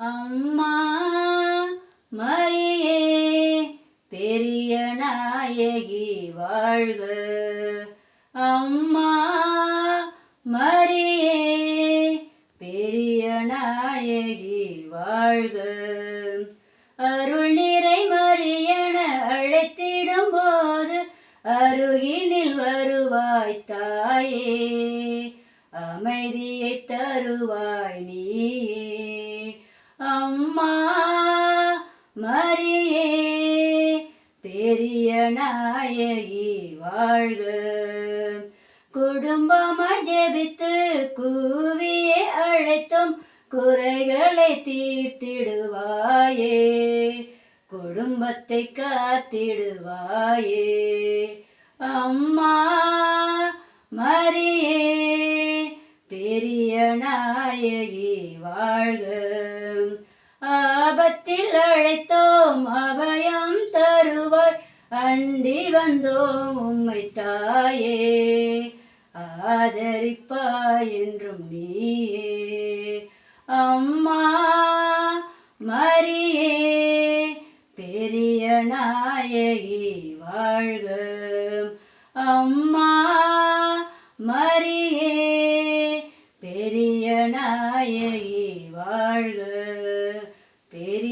அம்மா மரியே பெரிய நாயகி வாழ்க. அம்மா மரியே பெரிய நாயகி வாழ்க. அருள் நிறை மரியன அழைத்திடும் போது அருகினில் வருவாய் தாயே. அமைதியை தருவாய் நீயே. அம்மா மரியே பெரிய நாயகி வாழ்க. குடும்பமாய் ஜெபித்து கூவியே அழைத்தும் குறைகளை தீர்த்திடுவாயே. குடும்பத்தை காத்திடுவாயே. அம்மா மரியே பெரிய நாயகி வாழ்க. அண்டி வந்தோம் உம்மை தாயே ஆதரிப்பாய் என்றும் நீயே. அம்மா மரியே பெரிய நாயகி வாழ்க அம்மா மரியே பெரிய நாயகி வாழ்க. பெரிய